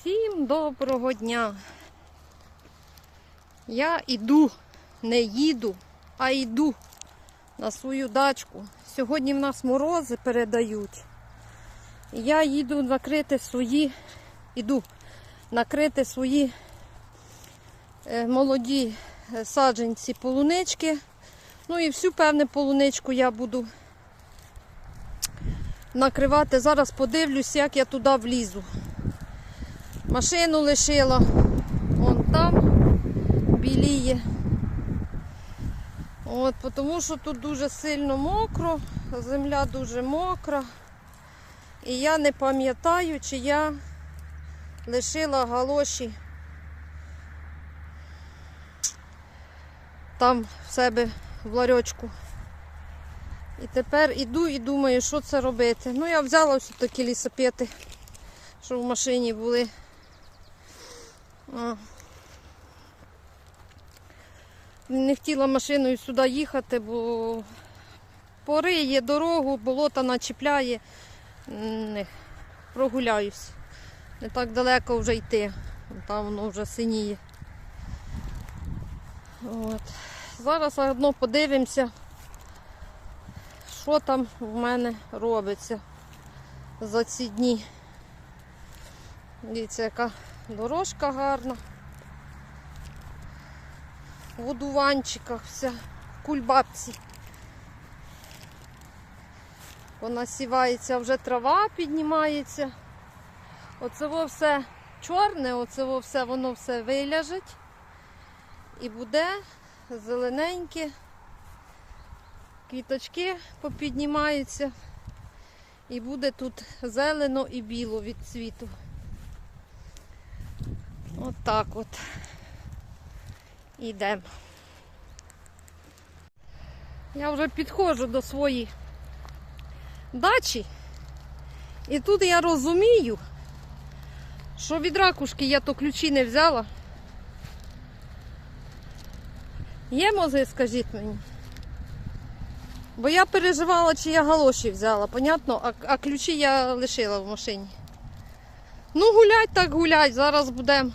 Всім доброго дня. Я йду, не їду, а йду на свою дачку. Сьогодні в нас морози передають. Я їду накрити свої, іду накрити свої е, молоді е, саджанці полунички. Ну і всю певне полуничку я буду накривати. Зараз подивлюсь, як я туди влізу. Машину лишила. Вон там біліє. От, тому що тут дуже сильно мокро, земля дуже мокра. І я не пам'ятаю, чи я лишила галоші там в себе в ларьочку. І тепер іду і думаю, що це робити. Ну, я взяла ось такі лісопети, що в машині були. Не хотіла машиною сюди їхати, бо пориє дорогу, болота начіпляє. Не, прогуляюсь. Не так далеко вже йти. Там воно вже синіє. От. Зараз заодно подивимося, що там в мене робиться за ці дні. Дивіться, яка дорожка гарна. В одуванчиках вся, в кульбабці. Вона сівається, вже трава піднімається. Оце все чорне, оце все воно все виляжить. І буде зелененьке, квіточки попіднімаються. І буде тут зелено і біло від цвіту. От так от. Ідемо. Я вже підходжу до своєї дачі. І тут я розумію, що від ракушки я то ключі не взяла. Є мозги, скажіть мені. Бо я переживала, чи я галоші взяла, понятно, а, а ключі я лишила в машині. Ну, гулять так гулять, зараз будемо.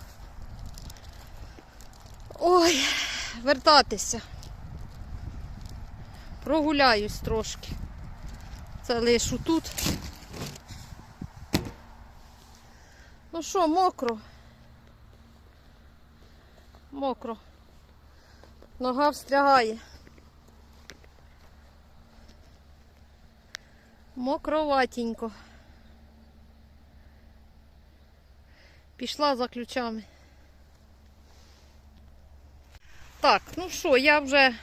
Ой, вертатися. Прогуляюсь трошки. Це лишу тут. Ну що, мокро? Мокро. Нога встрягає. Мокроватенько. Пішла за ключами. Так, ну що, я вже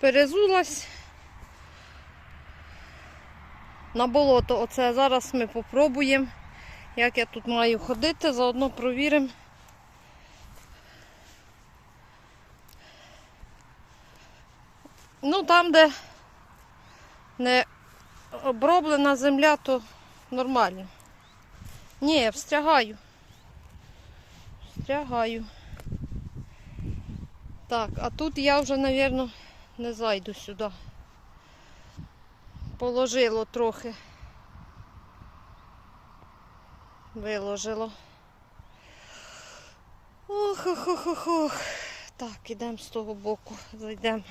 перезулась на болото. Оце зараз ми попробуємо, як я тут маю ходити, заодно провіримо. Ну, там, де не оброблена земля, то нормально. Ні, встрягаю. Встрягаю. Так, а тут я вже, мабуть, не зайду сюди. Положило трохи. Виложило. Ох, ох, ох, ох, ох. Так, ідемо з того боку, зайдемо.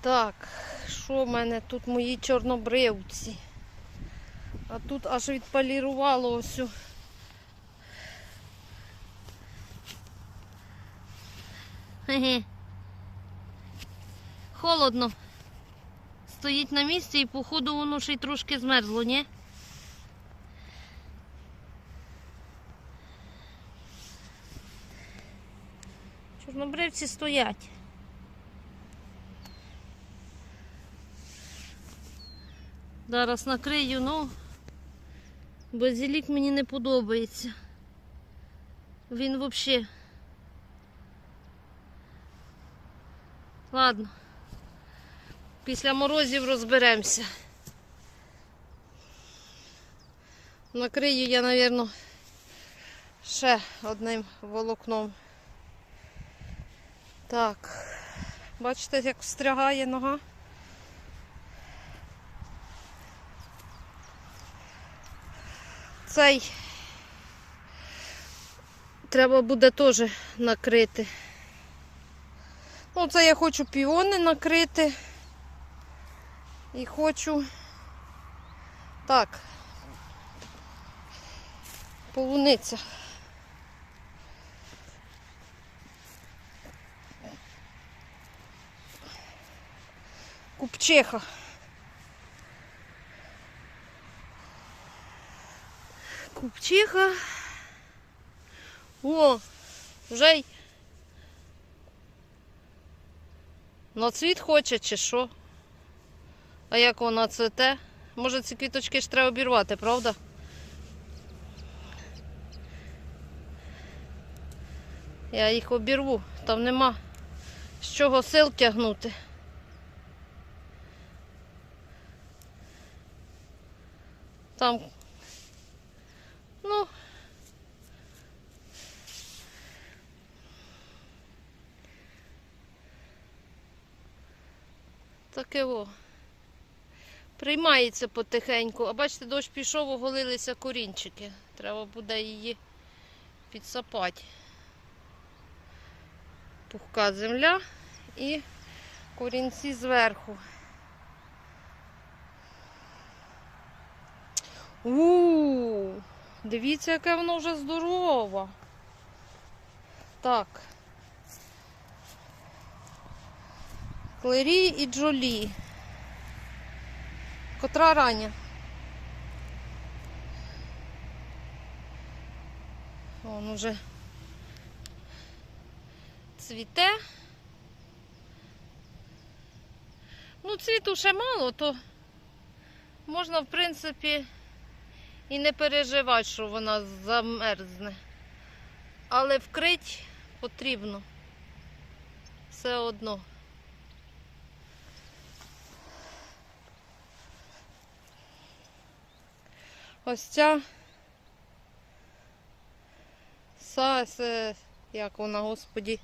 Так, що в мене тут мої чорнобривці? А тут аж відполірувало ось. Холодно. Стоїть на місці і походу воно ще й трошки змерзло, ні? Чорнобривці стоять. Зараз накрию, ну базилік мені не подобається. Він взагалі. Ладно, після морозів розберемося. Накрию я, мабуть, ще одним волокном. Так, бачите, як встрягає нога. Цей треба буде теж накрити. Ну, це я хочу піони накрити. І хочу так. Полуниця. Купчиха. Купчиха. О, вже й на цвіт хоче чи що? А як вона цвете? Може ці квіточки ж треба обірвати, правда? Я їх обірву, там нема з чого сил тягнути. Там, ну, таке во. Приймається потихеньку. А бачите, дощ пішов, оголилися корінчики. Треба буде її підсапати. Пухка земля і корінці зверху. у дивіться, яке воно вже здорове. Так. Клері і Джолі. Котра рання. Вон уже цвіте. Ну, цвіту ще мало, то можна, в принципі, і не переживати, що вона замерзне. Але вкрить потрібно. Все одно. Ось ця сас, як вона, господі.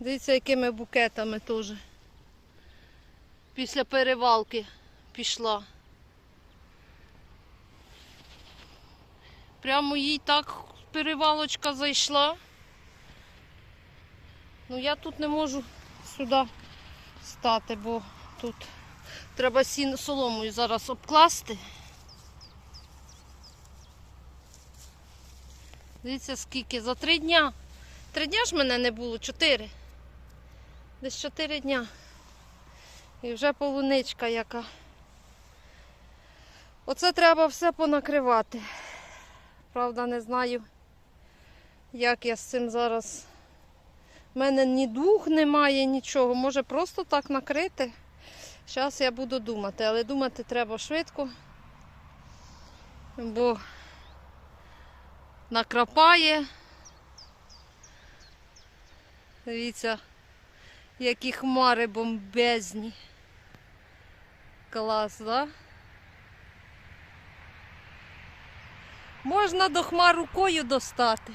Дивіться, якими букетами теж. Після перевалки пішла. Прямо їй так перевалочка зайшла. Ну я тут не можу сюди стати, бо тут треба сін соломою зараз обкласти. Дивіться, скільки за три дня. Три дня ж мене не було, чотири. Десь чотири дня. І вже полуничка яка. Оце треба все понакривати. Правда, не знаю, як я з цим зараз. У мене ні дух немає, нічого. Може просто так накрити. Зараз я буду думати, але думати треба швидко, бо накрапає. Дивіться, які хмари бомбезні. Клас, да? Можна до хмар рукою достати.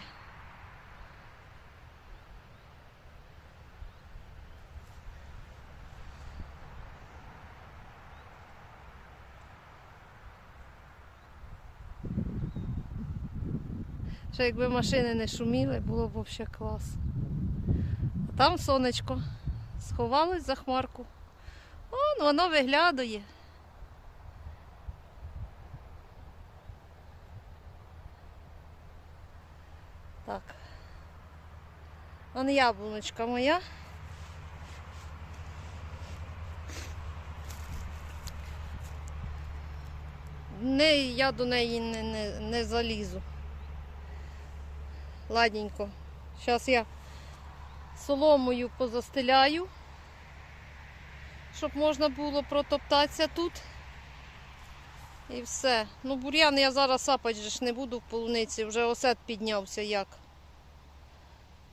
Ще якби машини не шуміли, було б взагалі клас. А там сонечко сховалось за хмарку. Он воно виглядає. Так. Вон яблуночка моя. Не, я до неї не, не, не залізу. Ладненько. Зараз я соломою позастеляю, щоб можна було протоптатися тут. І все. Ну, бур'ян я зараз сапати ж не буду в полуниці, вже осет піднявся як.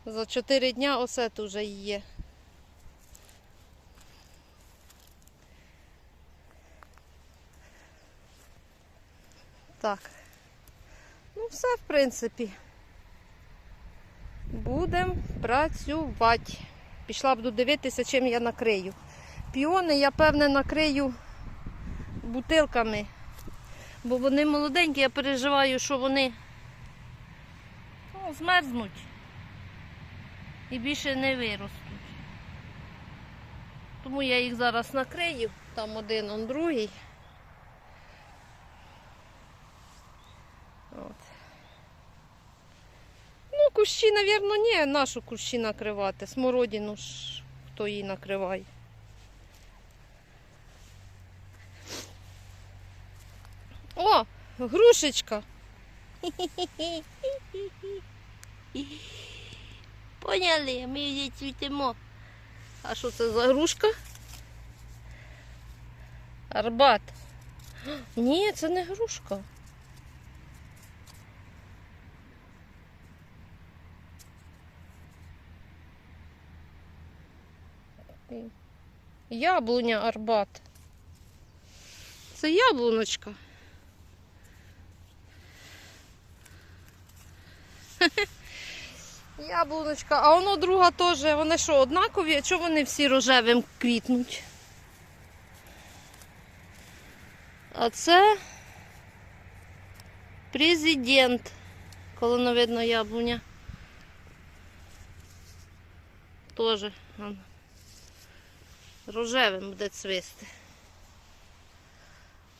За 4 дня осет уже є. Так. Ну, все, в принципі. Будемо працювати. Пішла буду дивитися, чим я накрию. Піони я, певне, накрию бутилками Бо вони молоденькі, я переживаю, що вони ну, змерзнуть і більше не виростуть. Тому я їх зараз накрию, там один, он другий. Кущі, напевно, ні, нашу кущі накривати. Смородину ж хто її накриває. О, грушечка. Поняли, ми її цвітимо. А що це за грушка? Арбат. Ні, це не грушка. Яблуня Арбат. Це яблуночка. Яблуночка, а воно друга теж. Вони що, однакові? А чого вони всі рожевим квітнуть? А це президент. Колоновидна яблуня. Тоже рожевим буде цвісти.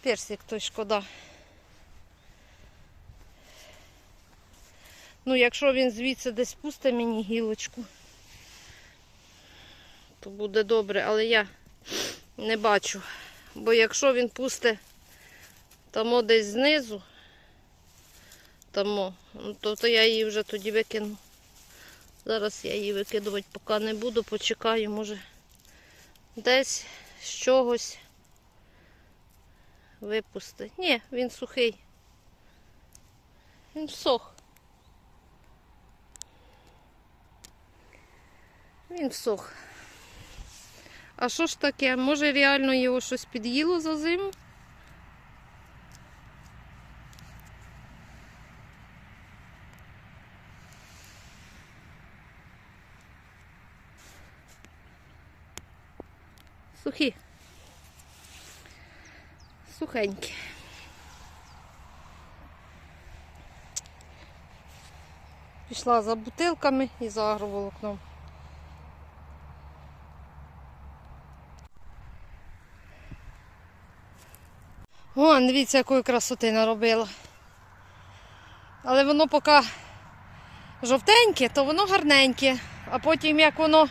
Персик той шкода. Ну, якщо він звідси десь пусте мені гілочку, то буде добре, але я не бачу. Бо якщо він пусте тамо десь знизу, тамо, ну, то, то я її вже тоді викину. Зараз я її викидувати поки не буду, почекаю, може десь з чогось випустить. Ні, він сухий. Він всох. Він всох. А що ж таке? Може реально його щось під'їло за зиму? Сухі. Сухенькі. Пішла за бутилками і за агроволокном. О, дивіться, якої красоти наробила. Але воно поки жовтеньке, то воно гарненьке. А потім як воно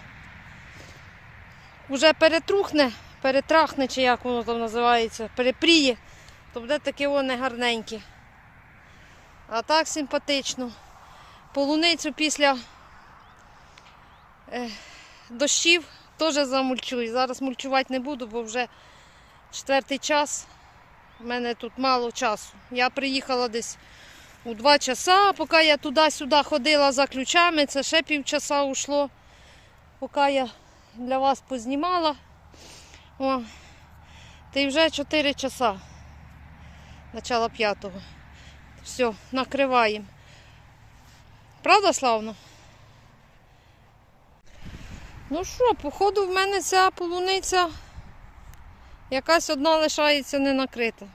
вже перетрухне, перетрахне, чи як воно там називається, перепріє, то буде таке воно гарненьке. А так симпатично. Полуницю після е, дощів теж замульчую. Зараз мульчувати не буду, бо вже четвертий час. У мене тут мало часу. Я приїхала десь у 2 часа, поки я туди-сюди ходила за ключами, це ще півчаса ушло, поки я для вас познімала. О, та вже 4 часа. Начало п'ятого. Все, накриваємо. Правда, славно? Ну що, походу в мене ця полуниця якась одна лишається не накрита.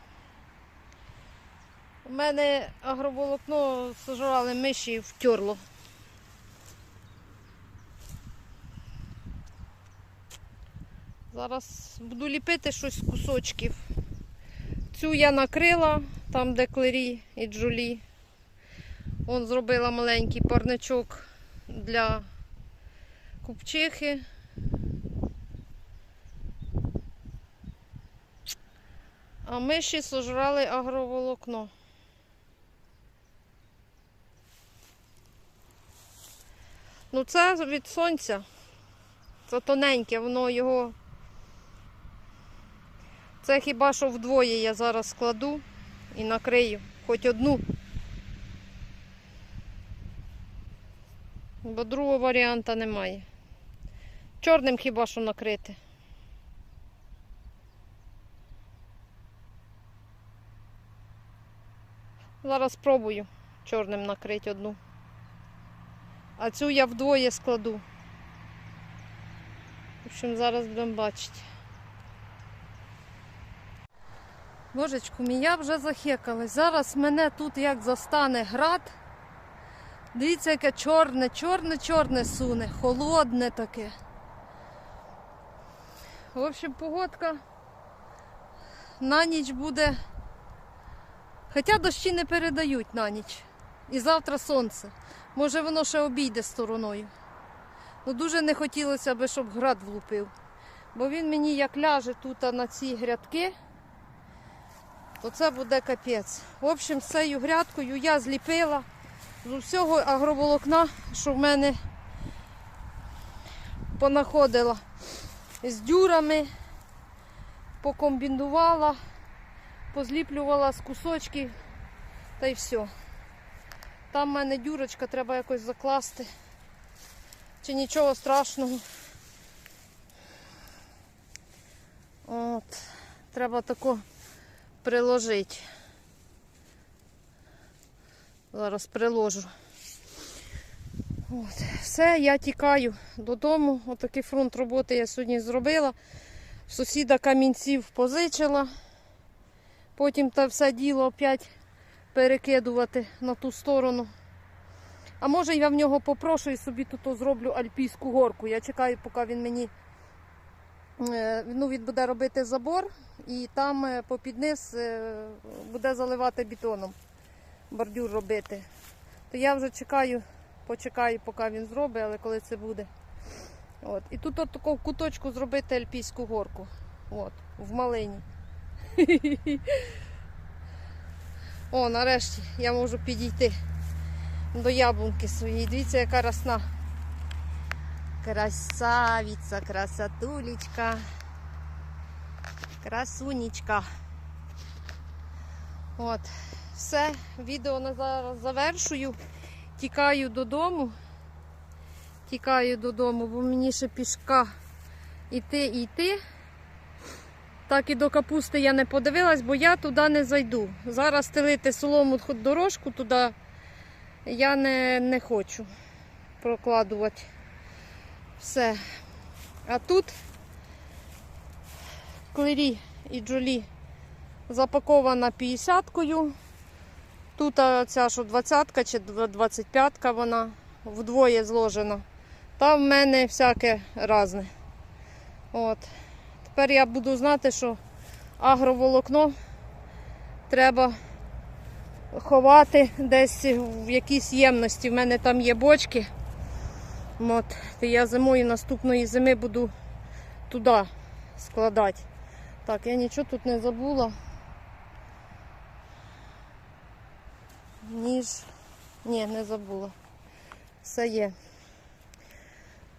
У мене агроволокно сожрали миші втерло. Зараз буду ліпити щось з кусочків. Цю я накрила, там де клері і джулі. Он зробила маленький парничок для купчихи. А миші сожрали агроволокно. Ну це від сонця. Це тоненьке, воно його. Це хіба що вдвоє я зараз складу і накрию хоч одну. Бо другого варіанта немає. Чорним хіба що накрити. Зараз спробую чорним накрити одну. А цю я вдвоє складу. В общем, зараз будемо бачити. Божечку мій, я вже захекалась. Зараз мене тут як застане град. Дивіться, яке чорне, чорне, чорне суне, холодне таке. В общем, погодка на ніч буде. Хоча дощі не передають на ніч. І завтра сонце. Може воно ще обійде стороною. Ну дуже не хотілося б, щоб град влупив. Бо він мені як ляже тут на ці грядки, то це буде капець. В общем, з цією грядкою я зліпила з усього агроволокна, що в мене понаходила з дюрами, покомбінувала, позліплювала з кусочків та й все. Там в мене дюрочка, треба якось закласти. Чи нічого страшного. От, треба тако приложити. Зараз приложу. От. Все, я тікаю додому. Отакий фронт роботи я сьогодні зробила. Сусіда камінців позичила. Потім те все діло опять перекидувати на ту сторону. А може я в нього попрошу і собі тут зроблю альпійську горку. Я чекаю, поки він мені ну, він буде робити забор і там е, попід низ е, буде заливати бетоном, бордюр робити. То я вже чекаю, почекаю, поки він зробить, але коли це буде. От. І тут от такого куточку зробити альпійську горку. От, в малині. О, нарешті я можу підійти до яблунки своєї. Дивіться, яка росна. Красавиця, красотулечка. Красунечка. От, все, відео завершую. Тікаю додому. Тікаю додому, бо мені ще пішка йти і йти. Так і до капусти я не подивилась, бо я туди не зайду. Зараз стелити солому дорожку туди я не, не хочу прокладувати все. А тут клері і джолі запакована 50-кою. Тут ця що 20-ка чи 25-ка вона вдвоє зложена. Там в мене всяке разне. От. Тепер я буду знати, що агроволокно треба ховати десь в якійсь ємності. В мене там є бочки. От. То я зимою наступної зими буду туди складати. Так, я нічого тут не забула. Ніж. Ні, не забула. Все є.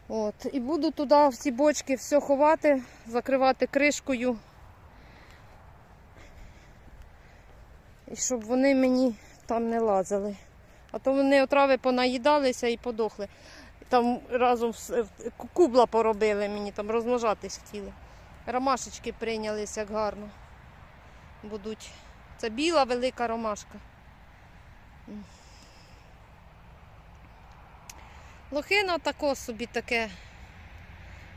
От. І буду туди в ці бочки все ховати, закривати кришкою. І щоб вони мені там не лазили. А то вони отрави понаїдалися і подохли. Там разом е, кубла поробили мені, там розмножатись хотіли. Ромашечки прийнялись як гарно. Будуть. Це біла велика ромашка. Лохина тако собі таке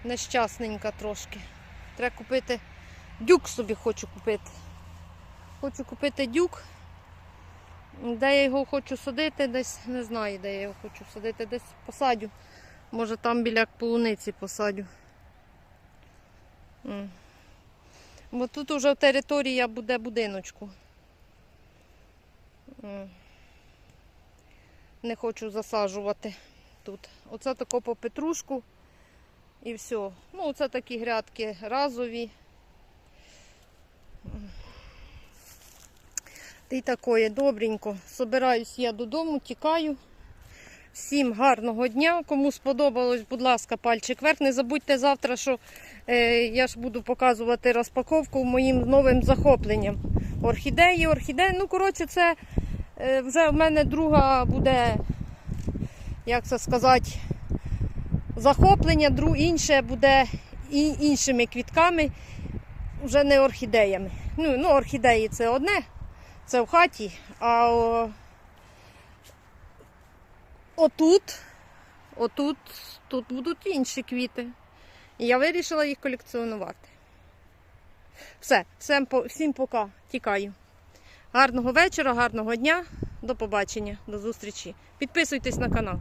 нещасненька трошки. Треба купити. Дюк собі хочу купити. Хочу купити дюк. Де я його хочу садити, десь не знаю, де я його хочу садити, десь посадю. Може там біля полуниці посадю. Бо тут вже територія буде будиночку. Не хочу засаджувати тут. Оце тако по петрушку і все. Ну, оце такі грядки разові. Й такое добренько. Собираюсь я додому, тікаю. Всім гарного дня. Кому сподобалось, будь ласка, пальчик вверх. Не забудьте завтра, що е, я ж буду показувати розпаковку моїм новим захопленням. Орхідеї, орхідеї. Ну, коротше, це е, вже в мене друга буде, як це сказати, захоплення, друг, інше буде і, іншими квітками, вже не орхідеями. Ну, ну, орхідеї це одне. Це в хаті, а о, отут, отут, тут будуть інші квіти. І я вирішила їх колекціонувати. Все, всім, всім пока. Тікаю. Гарного вечора, гарного дня. До побачення, до зустрічі. Підписуйтесь на канал.